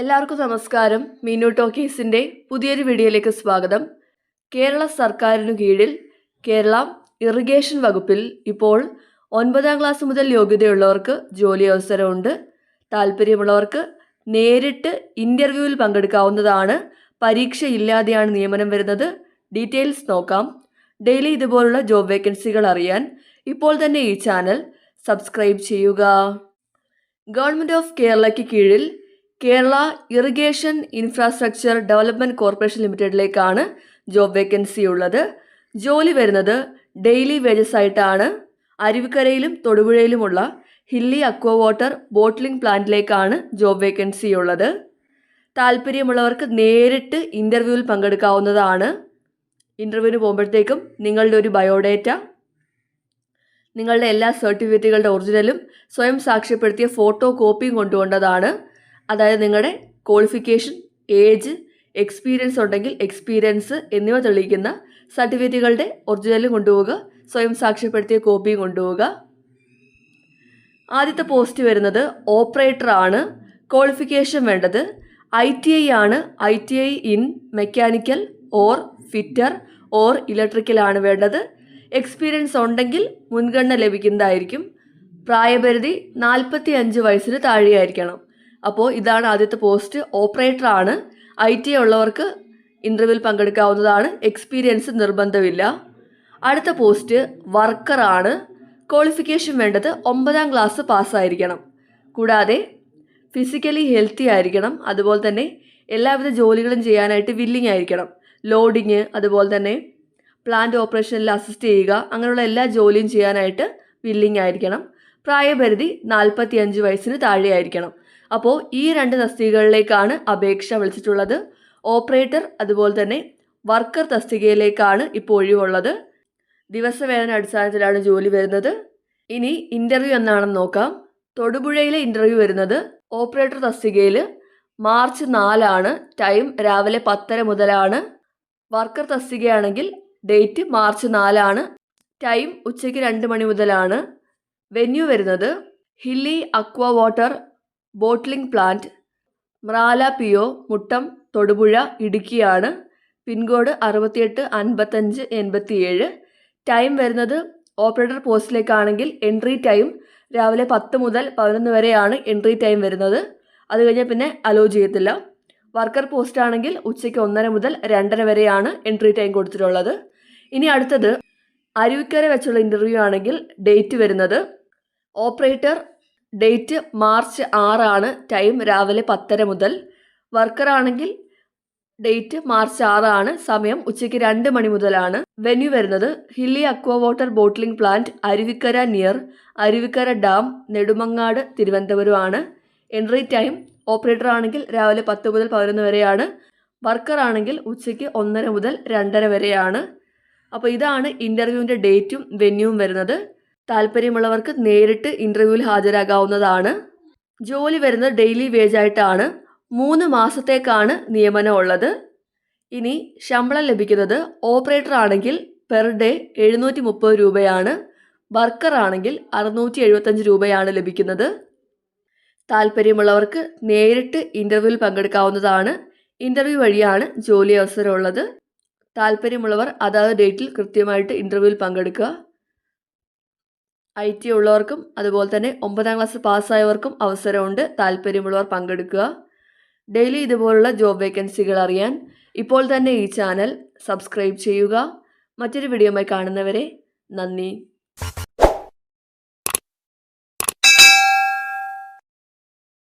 എല്ലാവർക്കും നമസ്കാരം. മീനു ടോക്കീസിന്റെ പുതിയൊരു വീഡിയോയിലേക്ക് സ്വാഗതം. കേരള സർക്കാരിനു കീഴിൽ കേരള ഇറിഗേഷൻ വകുപ്പിൽ ഇപ്പോൾ ഒൻപതാം ക്ലാസ് മുതൽ യോഗ്യതയുള്ളവർക്ക് ജോലി അവസരമുണ്ട് താല്പര്യമുള്ളവർക്ക് നേരിട്ട് ഇന്റർവ്യൂവിൽ പങ്കെടുക്കാവുന്നതാണ്. പരീക്ഷയില്ലാതെയാണ് നിയമനം വരുന്നത്. ഡീറ്റെയിൽസ് നോക്കാം. ഡെയിലി ഇതുപോലുള്ള ജോബ് വേക്കൻസികൾ അറിയാൻ ഇപ്പോൾ തന്നെ ഈ ചാനൽ സബ്സ്ക്രൈബ് ചെയ്യുക. ഗവൺമെന്റ് ഓഫ് കേരളയ്ക്ക് കീഴിൽ Kerala irrigation infrastructure development corporation ലിമിറ്റഡിലേക്കാണ് job vacancy ഉള്ളത്. ജോലി വരുന്നത് ഡെയിലി വേജസ് ആയിട്ടാണ്. അരുവിക്കരയിലും തൊടുപുഴയിലുമുള്ള ഹില്ലി അക്വ വാട്ടർ ബോട്ടിലിംഗ് പ്ലാന്റിലേക്കാണ് ജോബ് വേക്കൻസി ഉള്ളത്. താല്പര്യമുള്ളവർക്ക് നേരിട്ട് ഇന്റർവ്യൂവിൽ പങ്കെടുക്കാവുന്നതാണ്. ഇന്റർവ്യൂവിന് പോകുമ്പോഴത്തേക്കും നിങ്ങളുടെ ഒരു ബയോഡേറ്റ നിങ്ങളുടെ എല്ലാ സർട്ടിഫിക്കറ്റുകളുടെ ഒറിജിനലും സ്വയം സാക്ഷ്യപ്പെടുത്തിയ ഫോട്ടോ കോപ്പിയും കൊണ്ടുപോകേണ്ടതാണ് അതായത് നിങ്ങളുടെ ക്വാളിഫിക്കേഷൻ ഏജ് എക്സ്പീരിയൻസ് ഉണ്ടെങ്കിൽ എക്സ്പീരിയൻസ് എന്നിവ തെളിയിക്കുന്ന സർട്ടിഫിക്കറ്റുകളുടെ ഒറിജിനലും കൊണ്ടുപോവുക സ്വയം സാക്ഷ്യപ്പെടുത്തിയ കോപ്പിയും കൊണ്ടുപോവുക. ആദ്യത്തെ പോസ്റ്റ് വരുന്നത് ഓപ്പറേറ്റർ ആണ്. ക്വാളിഫിക്കേഷൻ വേണ്ടത് ഐ ടി ഐ ആണ്. I T I in mechanical or fitter or electrical ആണ് വേണ്ടത്. എക്സ്പീരിയൻസ് ഉണ്ടെങ്കിൽ മുൻഗണന ലഭിക്കുന്നതായിരിക്കും. പ്രായപരിധി നാൽപ്പത്തി അഞ്ച് വയസ്സിന് താഴെയായിരിക്കണം. അപ്പോൾ ഇതാണ് ആദ്യത്തെ പോസ്റ്റ് ഓപ്പറേറ്റർ ആണ്. ഐ ടി ഉള്ളവർക്ക് ഇന്റർവ്യൂവിൽ പങ്കെടുക്കാവുന്നതാണ്. എക്സ്പീരിയൻസ് നിർബന്ധമില്ല. അടുത്ത പോസ്റ്റ് വർക്കറാണ് ക്വാളിഫിക്കേഷൻ വേണ്ടത് ഒമ്പതാം ക്ലാസ് പാസ്സായിരിക്കണം കൂടാതെ ഫിസിക്കലി ഹെൽത്തി ആയിരിക്കണം. അതുപോലെ തന്നെ എല്ലാവിധ ജോലികളും ചെയ്യാനായിട്ട് വില്ലിങ് ആയിരിക്കണം. ലോഡിങ് അതുപോലെ തന്നെ പ്ലാന്റ് ഓപ്പറേഷനിൽ അസിസ്റ്റ് ചെയ്യുക. അങ്ങനെയുള്ള എല്ലാ ജോലിയും ചെയ്യാനായിട്ട് വില്ലിങ് ആയിരിക്കണം. പ്രായപരിധി നാൽപ്പത്തി അഞ്ച് വയസ്സിന് താഴെയായിരിക്കണം. അപ്പോൾ ഈ രണ്ട് തസ്തികകളിലേക്കാണ് അപേക്ഷ വിളിച്ചിട്ടുള്ളത്. ഓപ്പറേറ്റർ അതുപോലെ തന്നെ വർക്കർ തസ്തികയിലേക്കാണ് ഇപ്പോൾ ഒഴിവുള്ളത്. ദിവസവേതന അടിസ്ഥാനത്തിലാണ് ജോലി വരുന്നത്. ഇനി ഇന്റർവ്യൂ എന്നാണെന്ന് നോക്കാം. തൊടുപുഴയിലെ ഇന്റർവ്യൂ വരുന്നത് ഓപ്പറേറ്റർ തസ്തികയിൽ മാർച്ച് നാലാണ് ടൈം രാവിലെ പത്തര മുതലാണ്. വർക്കർ തസ്തികയാണെങ്കിൽ ഡേറ്റ് മാർച്ച് നാലാണ് ടൈം ഉച്ചയ്ക്ക് രണ്ട് മണി മുതലാണ്. വെന്യൂ വരുന്നത് hilly aqua water bottling plant Mrala P O Muttom Thodupuzha ഇടുക്കിയാണ്. Pincode അറുപത്തിയെട്ട് അൻപത്തഞ്ച് എൺപത്തിയേഴ്. ടൈം വരുന്നത് ഓപ്പറേറ്റർ പോസ്റ്റിലേക്കാണെങ്കിൽ എൻട്രി ടൈം രാവിലെ പത്ത് മുതൽ പതിനൊന്ന് വരെയാണ് എൻട്രി ടൈം വരുന്നത്. അത് കഴിഞ്ഞാൽ പിന്നെ അലോ ചെയ്യത്തില്ല. വർക്കർ പോസ്റ്റ് ആണെങ്കിൽ ഉച്ചയ്ക്ക് ഒന്നര മുതൽ രണ്ടര വരെയാണ് എൻട്രി ടൈം കൊടുത്തിട്ടുള്ളത്. ഇനി അടുത്തത് അരുവിക്കര വെച്ചുള്ള ഇന്റർവ്യൂ ആണെങ്കിൽ ഡേറ്റ് വരുന്നത്. ഓപ്പറേറ്റർ ഡേറ്റ് മാർച്ച് ആറാണ് ടൈം രാവിലെ പത്തര മുതൽ. വർക്കർ ആണെങ്കിൽ ഡേറ്റ് മാർച്ച് ആറാണ് സമയം ഉച്ചയ്ക്ക് രണ്ട് മണി മുതലാണ്. വെന്യൂ വരുന്നത് hilly aqua water bottling plant Aruvikkara near Aruvikkara dam Nedumangad തിരുവനന്തപുരമാണ് entry time operator ആണെങ്കിൽ രാവിലെ പത്ത് മുതൽ പതിനൊന്ന് വരെയാണ്. വർക്കർ ആണെങ്കിൽ ഉച്ചയ്ക്ക് ഒന്നര മുതൽ രണ്ടര വരെയാണ്. അപ്പോൾ ഇതാണ് ഇന്റർവ്യൂവിന്റെ ഡേറ്റും വെന്യൂവും വരുന്നത്. താല്പര്യമുള്ളവർക്ക് നേരിട്ട് ഇന്റർവ്യൂവിൽ ഹാജരാകാവുന്നതാണ്. ജോലി വരുന്നത് ഡെയിലി വേജായിട്ടാണ് മൂന്ന് മാസത്തേക്കാണ് നിയമനം ഉള്ളത്. ഇനി ശമ്പളം ലഭിക്കുന്നത് ഓപ്പറേറ്റർ ആണെങ്കിൽ പെർ ഡേ എഴുന്നൂറ്റി മുപ്പത് രൂപയാണ്. വർക്കർ ആണെങ്കിൽ അറുന്നൂറ്റി എഴുപത്തഞ്ച് രൂപയാണ് ലഭിക്കുന്നത്. താല്പര്യമുള്ളവർക്ക് നേരിട്ട് ഇന്റർവ്യൂവിൽ പങ്കെടുക്കാവുന്നതാണ്. ഇന്റർവ്യൂ വഴിയാണ് ജോലി അവസരമുള്ളത് താല്പര്യമുള്ളവർ അതാത് ഡേറ്റിൽ കൃത്യമായിട്ട് ഇന്റർവ്യൂവിൽ പങ്കെടുക്കുക. ഐ ടി ഉള്ളവർക്കും അതുപോലെ തന്നെ ഒമ്പതാം ക്ലാസ് പാസ്സായവർക്കും അവസരമുണ്ട്. താല്പര്യമുള്ളവർ പങ്കെടുക്കുക. ഡെയിലി ഇതുപോലുള്ള ജോബ് വേക്കൻസികൾ അറിയാൻ ഇപ്പോൾ തന്നെ ഈ ചാനൽ സബ്സ്ക്രൈബ് ചെയ്യുക. മറ്റൊരു വീഡിയോയുമായി കാണുന്നവരെ നന്ദി.